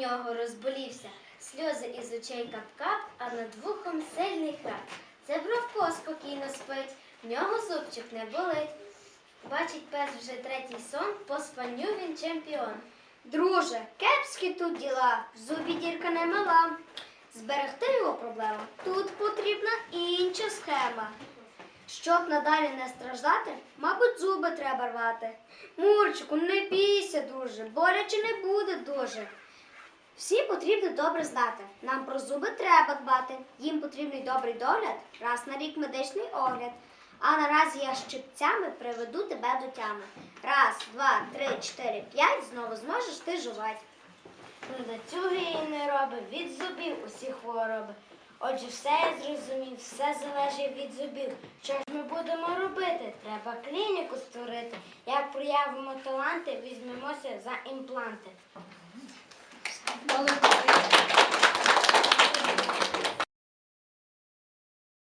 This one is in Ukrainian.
нього розболівся, сльози із очей кап-кап, а над вухом сильний храп. Це Бровко спокійно спить, в нього зубчик не болить. Бачить пес вже третій сон, по спанню він чемпіон. Друже, кепські тут діла, в зубі дірка не мала. Зберегти його проблема. Тут потрібна інша схема. Щоб надалі не страждати, мабуть, зуби треба рвати. Мурчику, не бійся, друже, боляче не буде дуже. Всі потрібно добре знати. Нам про зуби треба дбати. Їм потрібний добрий догляд, раз на рік медичний огляд. А наразі я щипцями приведу тебе до тями. Раз, два, три, чотири, п'ять, знову зможеш ти жувати. Недоцюги і не робить від зубів усі хвороби. Отже, все я зрозумів, все залежить від зубів. Що ж ми будемо робити? Треба клініку створити. Як проявимо таланти, візьмемося за імпланти.